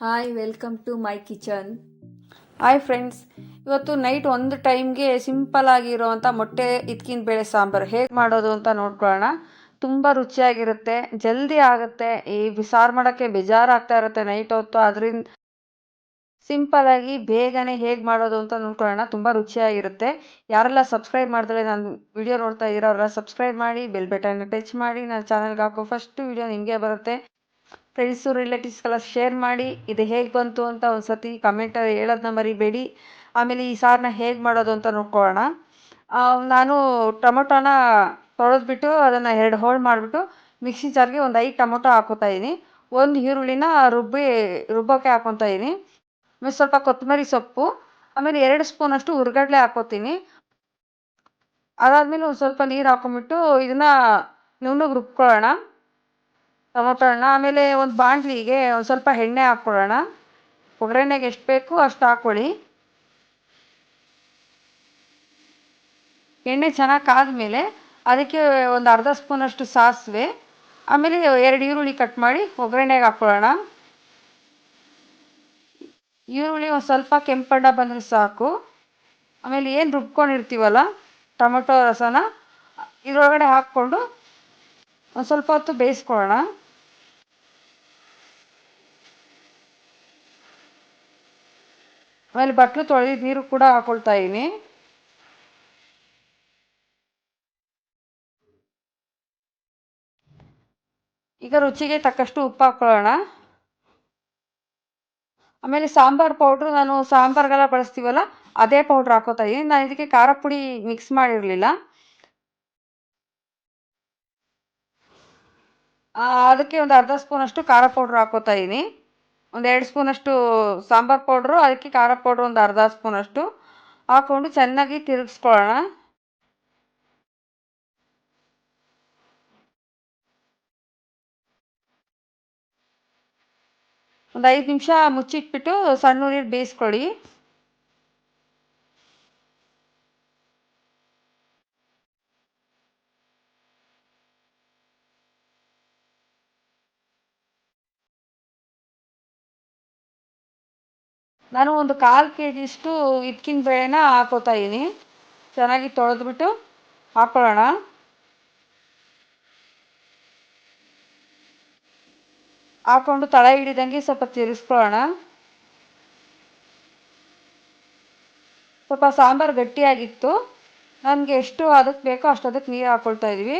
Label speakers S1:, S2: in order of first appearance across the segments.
S1: Hi welcome to my kitchen
S2: hi friends ಇವತ್ತು night ಒಂದು ಟೈಮ್ಗೆ ಸಿಂಪಲ್ ಆಗಿರೋವಂಥ ಮೊಟ್ಟೆ ಇದ್ಕಿನ ಬೇಳೆ ಸಾಂಬಾರು ಹೇಗೆ ಮಾಡೋದು ಅಂತ ನೋಡ್ಕೊಳ್ಳೋಣ. ತುಂಬ ರುಚಿಯಾಗಿರುತ್ತೆ, ಜಲ್ದಿ ಆಗುತ್ತೆ. ಈ ಸಾರು ಮಾಡೋಕ್ಕೆ ಬೇಜಾರಾಗ್ತಾ ಇರುತ್ತೆ ನೈಟ್ ಹೊತ್ತು. ಅದರಿಂದ ಸಿಂಪಲಾಗಿ ಬೇಗನೆ ಹೇಗೆ ಮಾಡೋದು ಅಂತ ನೋಡ್ಕೊಳ್ಳೋಣ. ತುಂಬ ರುಚಿಯಾಗಿರುತ್ತೆ. ಯಾರೆಲ್ಲ ಸಬ್ಸ್ಕ್ರೈಬ್ ಮಾಡಿದ್ರೆ ನಾನು ವಿಡಿಯೋ ನೋಡ್ತಾ ಇದ್ದೀರೋ ಅವರೆಲ್ಲ ಸಬ್ಸ್ಕ್ರೈಬ್ ಮಾಡಿ ಬೆಲ್ ಬಟನ್ನ ಟಚ್ ಮಾಡಿ. ನನ್ನ ಚಾನಲ್ಗೆ ಹಾಕೋ ಫಸ್ಟ್ ವಿಡಿಯೋ ನಿಮಗೆ ಬರುತ್ತೆ. ಫ್ರೆಂಡ್ಸು ರಿಲೇಟಿವ್ಸ್ಗೆಲ್ಲ ಶೇರ್ ಮಾಡಿ ಇದು ಹೇಗೆ ಬಂತು ಅಂತ ಒಂದು ಸತಿ ಕಮೆಂಟಲ್ಲಿ ಹೇಳೋದನ್ನ ಮರಿಬೇಡಿ. ಆಮೇಲೆ ಈ ಸಾರನ್ನ ಹೇಗೆ ಮಾಡೋದು ಅಂತ ನೋಡ್ಕೊಳ್ಳೋಣ. ನಾನು ಟೊಮೊಟೊನ ತೊಳೆದ್ಬಿಟ್ಟು ಅದನ್ನು ಎರಡು ಹೋಳು ಮಾಡಿಬಿಟ್ಟು ಮಿಕ್ಸಿ ಜಾರ್ಗೆ ಒಂದು ಐದು ಟೊಮೊಟೊ ಹಾಕೋತಾ ಇದ್ದೀನಿ ಒಂದು ಈರುಳ್ಳಿನ ರುಬ್ಬಿ ರುಬ್ಬೋಕ್ಕೆ ಹಾಕೊತಾ ಇದ್ದೀನಿ ಆಮೇಲೆ ಸ್ವಲ್ಪ ಕೊತ್ತಂಬರಿ ಸೊಪ್ಪು, ಆಮೇಲೆ ಎರಡು ಸ್ಪೂನಷ್ಟು ಹುರ್ಗಡ್ಲೆ ಹಾಕೋತೀನಿ. ಅದಾದಮೇಲೆ ಒಂದು ಸ್ವಲ್ಪ ನೀರು ಹಾಕೊಂಬಿಟ್ಟು ಇದನ್ನು ನುಣ್ಣಗೆ ರುಬ್ಕೊಳ್ಳೋಣ. ಟೊಮೊಟೊ ಆಮೇಲೆ ಒಂದು ಬಾಣಲಿಗೆ ಒಂದು ಸ್ವಲ್ಪ ಎಣ್ಣೆ ಹಾಕ್ಕೊಳ್ಳೋಣ. ಒಗ್ಗರಣೆಗೆ ಎಷ್ಟು ಬೇಕು ಅಷ್ಟು ಹಾಕ್ಕೊಳ್ಳಿ. ಎಣ್ಣೆ ಚೆನ್ನಾಗಿ ಕಾದ್ಮೇಲೆ ಅದಕ್ಕೆ ಒಂದು ಅರ್ಧ ಸ್ಪೂನಷ್ಟು ಸಾಸಿವೆ. ಆಮೇಲೆ ಎರಡು ಈರುಳ್ಳಿ ಕಟ್ ಮಾಡಿ ಒಗ್ಗರಣೆಗೆ ಹಾಕ್ಕೊಳ್ಳೋಣ. ಈರುಳ್ಳಿ ಒಂದು ಸ್ವಲ್ಪ ಕೆಂಪಣ್ಣ ಬಂದರೆ ಸಾಕು. ಆಮೇಲೆ ಏನು ರುಬ್ಕೊಂಡಿರ್ತೀವಲ್ಲ, ಟೊಮೊಟೊ ರಸನ, ಇದರೊಳಗಡೆ ಹಾಕ್ಕೊಂಡು ಒಂದು ಸ್ವಲ್ಪ ಹೊತ್ತು ಬೇಯಿಸ್ಕೊಳ್ಳೋಣ. ಆಮೇಲೆ ಬಟ್ಲು ತೊಳೆದಿದ್ದು ನೀರು ಕೂಡ ಹಾಕೊಳ್ತಾ ಇದ್ದೀನಿ ಈಗ ರುಚಿಗೆ ತಕ್ಕಷ್ಟು ಉಪ್ಪು ಹಾಕ್ಕೊಳ್ಳೋಣ ಆಮೇಲೆ ಸಾಂಬಾರ್ ಪೌಡ್ರು ನಾನು ಸಾಂಬಾರ್ಗೆಲ್ಲ ಬಳಸ್ತೀವಲ್ಲ, ಅದೇ ಪೌಡ್ರ್ ಹಾಕೋತಾ ಇದ್ದೀನಿ ನಾನು ಇದಕ್ಕೆ ಖಾರ ಪುಡಿ ಮಿಕ್ಸ್ ಮಾಡಿರಲಿಲ್ಲ. ಅದಕ್ಕೆ ಒಂದು ಅರ್ಧ ಸ್ಪೂನಷ್ಟು ಖಾರ ಪೌಡ್ರ್ ಹಾಕೋತಾ ಇದ್ದೀನಿ ಒಂದು ಎರಡು ಸ್ಪೂನಷ್ಟು ಸಾಂಬಾರು ಪೌಡ್ರು, ಅದಕ್ಕೆ ಖಾರ ಪೌಡ್ರು ಒಂದು ಅರ್ಧ ಸ್ಪೂನಷ್ಟು ಹಾಕ್ಕೊಂಡು ಚೆನ್ನಾಗಿ ತಿರುಗಿಸ್ಕೊಳ್ಳೋಣ ಒಂದು ಐದು ನಿಮಿಷ ಮುಚ್ಚಿಟ್ಬಿಟ್ಟು ಸಣ್ಣ ನೀರು ಬೇಯಿಸ್ಕೊಳ್ಳಿ. ನಾನು ಒಂದು ಕಾಲು ಕೆ ಜಿಷ್ಟು ಇದ್ಕಿನ ಬೇಳೆನ ಹಾಕೋತಾ ಇದ್ದೀನಿ ಚೆನ್ನಾಗಿ ತೊಳೆದ್ಬಿಟ್ಟು ಹಾಕ್ಕೊಳ್ಳೋಣ ಹಾಕ್ಕೊಂಡು ತಳ ಹಿಡಿದಂಗೆ ಸ್ವಲ್ಪ ತಿರುಗಿಸ್ಕೊಳ್ಳೋಣ ಸ್ವಲ್ಪ ಸಾಂಬಾರು ಗಟ್ಟಿಯಾಗಿತ್ತು. ನನಗೆ ಎಷ್ಟು ಅದಕ್ಕೆ ಬೇಕೋ ಅಷ್ಟು ಅದಕ್ಕೆ ನೀರು ಹಾಕ್ಕೊಳ್ತಾ ಇದ್ದೀವಿ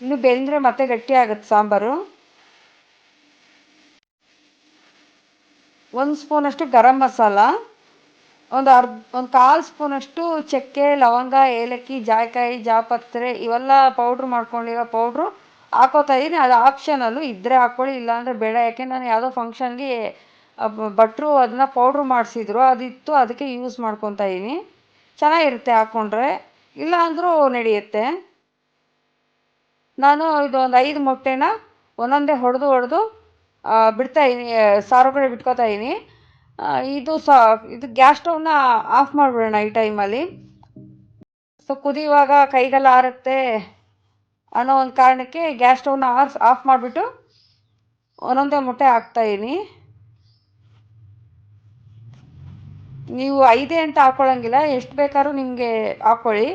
S2: ಇನ್ನು ಬೆಂದರೆ ಮತ್ತೆ ಗಟ್ಟಿ ಆಗುತ್ತೆ ಸಾಂಬಾರು. ಒಂದು ಸ್ಪೂನಷ್ಟು ಗರಂ ಮಸಾಲ, ಒಂದು ಅರ್ಧ, ಒಂದು ಕಾಲು ಸ್ಪೂನಷ್ಟು ಚಕ್ಕೆ, ಲವಂಗ, ಏಲಕ್ಕಿ, ಜಾಯಿಕಾಯಿ, ಜಾಪತ್ರೆ ಇವೆಲ್ಲ ಪೌಡ್ರ್ ಮಾಡ್ಕೊಂಡಿರೋ ಪೌಡ್ರು ಹಾಕೋತಾ ಇದ್ದೀನಿ ಅದು ಆಪ್ಷನಲ್ಲು ಇದ್ದರೆ ಹಾಕ್ಕೊಳ್ಳಿ, ಇಲ್ಲಾಂದರೆ ಬೇಡ. ಯಾಕೆ ನಾನು ಯಾವುದೋ ಫಂಕ್ಷನ್ಗೆ ಭಟ್ರು ಅದನ್ನ ಪೌಡ್ರ್ ಮಾಡಿಸಿದ್ರು, ಅದಿತ್ತು, ಅದಕ್ಕೆ ಯೂಸ್ ಮಾಡ್ಕೊತಾ ಇದ್ದೀನಿ ಚೆನ್ನಾಗಿರುತ್ತೆ ಹಾಕ್ಕೊಂಡ್ರೆ ಇಲ್ಲ ಅಂದರೂ ನಡೆಯುತ್ತೆ. ನಾನು ಇದೊಂದು ಐದು ಮೊಟ್ಟೆನ ಒಂದೊಂದೇ ಹೊಡೆದು ಹೊಡೆದು ಬಿಡ್ತಾ ಇದ್ದೀನಿ ಕಡೆ ಬಿಟ್ಕೋತಾ ಇದೀನಿ. ಇದು ಸಾ, ಇದು ಗ್ಯಾಸ್ ಸ್ಟವ್ನ ಆಫ್ ಮಾಡಿಬಿಡೋಣ ಈ ಟೈಮಲ್ಲಿ ಸೊ ಕುದಿಯುವಾಗ ಕೈಗೆಲ್ಲ ಆರುತ್ತೆ ಅನ್ನೋ ಒಂದು ಕಾರಣಕ್ಕೆ ಗ್ಯಾಸ್ ಸ್ಟವ್ನ ಆರ್ಸ್ ಆಫ್ ಮಾಡಿಬಿಟ್ಟು ಒಂದೊಂದೇ ಮೊಟ್ಟೆ ಹಾಕ್ತಾಯಿದ್ದೀನಿ ನೀವು ಐದೇ ಅಂತ ಹಾಕ್ಕೊಳ್ಳೋಂಗಿಲ್ಲ ಎಷ್ಟು ಬೇಕಾದ್ರೂ ನಿಮಗೆ ಹಾಕ್ಕೊಳ್ಳಿ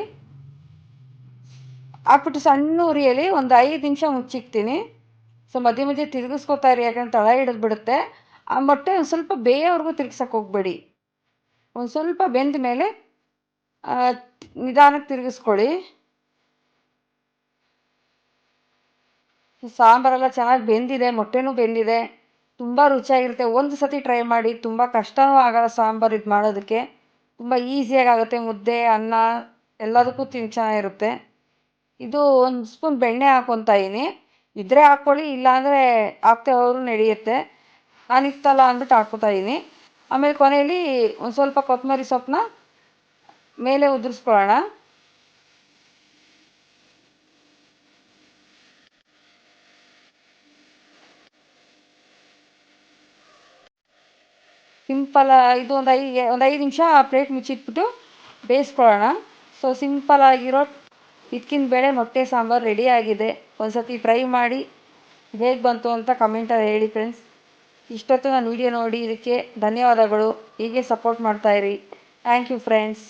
S2: ಹಾಕ್ಬಿಟ್ಟು ಸಣ್ಣ ಉರಿಯಲ್ಲಿ ಒಂದು ಐದು ನಿಮಿಷ ಮುಚ್ಚಿಕ್ತೀನಿ. ಸೊ ಮಧ್ಯೆ ಮಧ್ಯೆ ತಿರುಗಿಸ್ಕೊತಾ ಇರಿ, ಯಾಕಂದ್ರೆ ತಳ ಹಿಡಿದು ಬಿಡುತ್ತೆ. ಆ ಮೊಟ್ಟೆ ಒಂದು ಸ್ವಲ್ಪ ಬೇಯೋವರೆಗೂ ತಿರ್ಗ್ಸಕ್ಕೆ ಹೋಗಬೇಡಿ. ಒಂದು ಸ್ವಲ್ಪ ಬೆಂದ ಮೇಲೆ ನಿಧಾನಕ್ಕೆ ತಿರುಗಿಸ್ಕೊಳ್ಳಿ. ಸಾಂಬಾರೆಲ್ಲ ಚೆನ್ನಾಗಿ ಬೆಂದಿದೆ, ಮೊಟ್ಟೆನೂ ಬೆಂದಿದೆ. ತುಂಬ ರುಚಿಯಾಗಿರುತ್ತೆ. ಒಂದು ಸತಿ ಟ್ರೈ ಮಾಡಿ, ತುಂಬ ಕಷ್ಟವೂ ಆಗಲ್ಲ ಸಾಂಬಾರು ಇದು ಮಾಡೋದಕ್ಕೆ. ತುಂಬ ಈಸಿಯಾಗಿ ಆಗುತ್ತೆ ಮುದ್ದೆ, ಅನ್ನ, ಎಲ್ಲದಕ್ಕೂ ತಿನ್ ಚೆನ್ನಾಗಿರುತ್ತೆ. ಇದು ಒಂದು ಸ್ಪೂನ್ ಬೆಣ್ಣೆ ಹಾಕ್ಕೊತಾ ಇದ್ದೀನಿ ಇದ್ದರೆ ಹಾಕ್ಕೊಳ್ಳಿ ಇಲ್ಲಾಂದರೆ ಹಾಕ್ದೆ ಹೋದ್ರೂ ನಡೆಯುತ್ತೆ. ನಾನು ಇತ್ತಲ್ಲ ಅಂದ್ಬಿಟ್ಟು ಹಾಕ್ಕೊತಾ ಇದ್ದೀನಿ ಆಮೇಲೆ ಕೊನೆಯಲ್ಲಿ ಒಂದು ಸ್ವಲ್ಪ ಕೊತ್ತಂಬರಿ ಸೊಪ್ಪನ್ನ ಮೇಲೆ ಉದುರಿಸ್ಕೊಳ್ಳೋಣ. ಸಿಂಪಲ್ ಇದು ಒಂದು ಐದು ಒಂದು ಐದು ನಿಮಿಷ ಪ್ಲೇಟ್ ಮುಚ್ಚಿಟ್ಬಿಟ್ಟು ಬೇಯಿಸ್ಕೊಳ್ಳೋಣ. ಸೊ ಸಿಂಪಲ್ ಆಗಿರೋ ಇದ್ಕಿನ ಬೇಳೆ ಮೊಟ್ಟೆ ಸಾಂಬಾರು ರೆಡಿ ಆಗಿದೆ. ಒಂದು ಫ್ರೈ ಮಾಡಿ ಹೇಗೆ ಬಂತು ಅಂತ ಕಮೆಂಟಲ್ಲಿ ಹೇಳಿ ಫ್ರೆಂಡ್ಸ್ ಇಷ್ಟೊತ್ತು ನಾನು ವಿಡಿಯೋ ನೋಡಿ, ಇದಕ್ಕೆ ಧನ್ಯವಾದಗಳು. ಹೀಗೆ ಸಪೋರ್ಟ್ ಮಾಡ್ತಾಯಿರಿ ಥ್ಯಾಂಕ್ ಯು ಫ್ರೆಂಡ್ಸ್